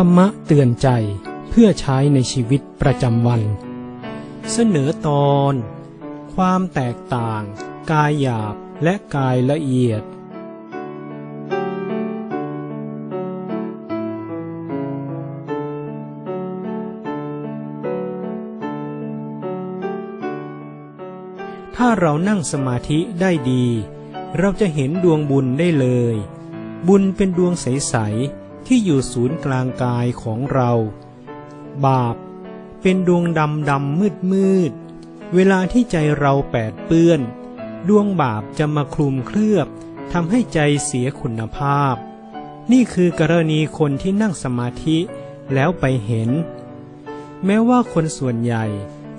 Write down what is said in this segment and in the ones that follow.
ธรรมะเตือนใจเพื่อใช้ในชีวิตประจำวัน เสนอตอน ความแตกต่าง กายหยาบและกายละเอียด ถ้าเรานั่งสมาธิได้ดี เราจะเห็นดวงบุญได้เลย บุญเป็นดวงใสๆ ที่อยู่ศูนย์กลางกายของเรา บาปเป็นดวงดำดำมืดมืดๆเวลาที่ใจเราแปดเปื้อน ดวงบาปจะมาคลุมเคลือบทำให้ใจเสียคุณภาพ นี่คือกรณีคนที่นั่งสมาธิแล้วไปเห็น แม้ว่าคนส่วนใหญ่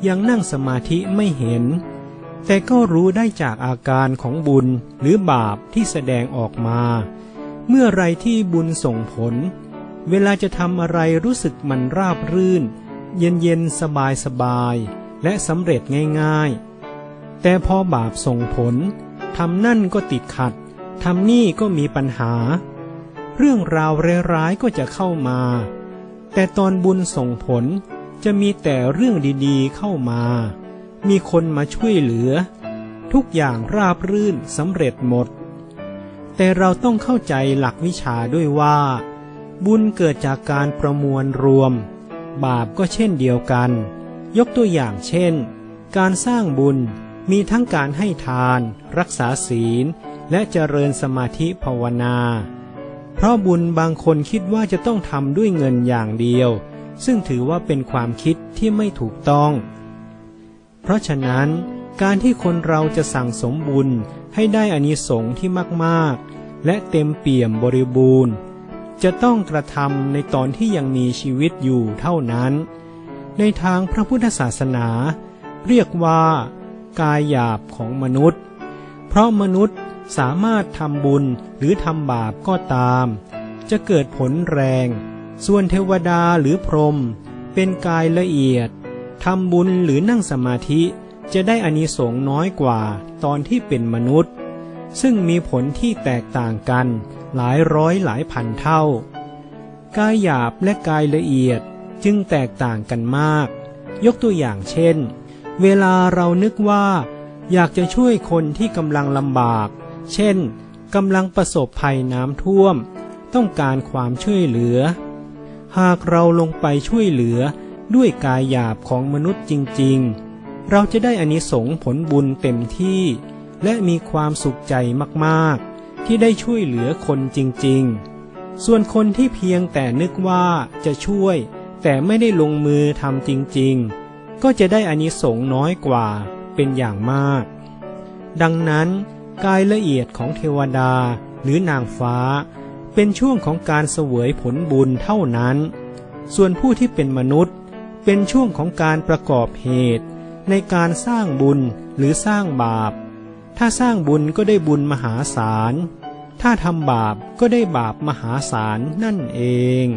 ยังนั่งสมาธิไม่เห็น แต่ก็รู้ได้จากอาการของบุญหรือบาปที่แสดงออกมา เมื่อไรที่บุญส่งผล เวลาจะทำอะไรรู้สึกมันราบรื่น เย็นเย็นสบายสบาย และสำเร็จง่ายๆ แต่พอบาปส่งผลทำนั่นก็ติดขัดทำนี่ก็มีปัญหา เรื่องราวร้ายๆก็จะเข้ามา แต่ตอนบุญส่งผลจะมีแต่เรื่องดีๆเข้ามา มีคนมาช่วยเหลือ ทุกอย่างราบรื่นสำเร็จหมด แต่เราต้องเข้าใจหลักวิชาด้วยว่า บุญเกิดจากการประมวลรวม บาปก็เช่นเดียวกัน ยกตัวอย่างเช่น การสร้างบุญมีทั้งการให้ทาน รักษาศีล และเจริญสมาธิภาวนา เพราะบุญบางคนคิดว่าจะต้องทำด้วยเงินอย่างเดียว ซึ่งถือว่าเป็นความคิดที่ไม่ถูกต้อง เพราะฉะนั้น การที่คนเราจะสั่งสมบุญให้ได้อานิสงส์ที่มากๆ และเต็มเปี่ยมบริบูรณ์ จะต้องกระทำในตอนที่ยังมีชีวิตอยู่เท่านั้น ในทางพระพุทธศาสนา เรียกว่า กายหยาบของมนุษย์ เพราะมนุษย์สามารถทำบุญหรือทำบาปก็ตาม จะเกิดผลแรง ส่วนเทวดาหรือพรหมเป็นกายละเอียดทำบุญหรือนั่งสมาธิ จะได้อานิสงส์น้อยกว่าตอนที่เป็นมนุษย์ ซึ่งมีผลที่แตกต่างกันหลายร้อยหลายพันเท่า กายหยาบและกายละเอียดจึงแตกต่างกันมาก ยกตัวอย่างเช่น เวลาเรานึกว่า อยากจะช่วยคนที่กำลังลำบาก เช่นกำลังประสบภัยน้ำท่วม ต้องการความช่วยเหลือ หากเราลงไปช่วยเหลือด้วยกายหยาบของมนุษย์จริง ๆ เราจะได้อานิสงส์ผลบุญเต็มที่ และมีความสุขใจมากๆ ที่ได้ช่วยเหลือคนจริงๆ ส่วนคนที่เพียงแต่นึกว่าจะช่วย แต่ไม่ได้ลงมือทำจริงๆ ก็จะได้อานิสงส์น้อยกว่าเป็นอย่างมาก ดังนั้นกายละเอียดของเทวดาหรือนางฟ้า เป็นช่วงของการเสวยผลบุญเท่านั้น ส่วนผู้ที่เป็นมนุษย์ เป็นช่วงของการประกอบเหตุ ในการสร้างบุญหรือสร้างบาป ถ้าสร้างบุญก็ได้บุญมหาศาล ถ้าทำบาปก็ได้บาปมหาศาลนั่นเอง